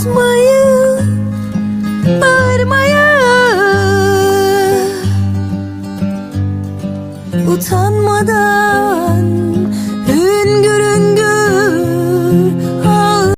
susmayı, bağırmayı Utanmadan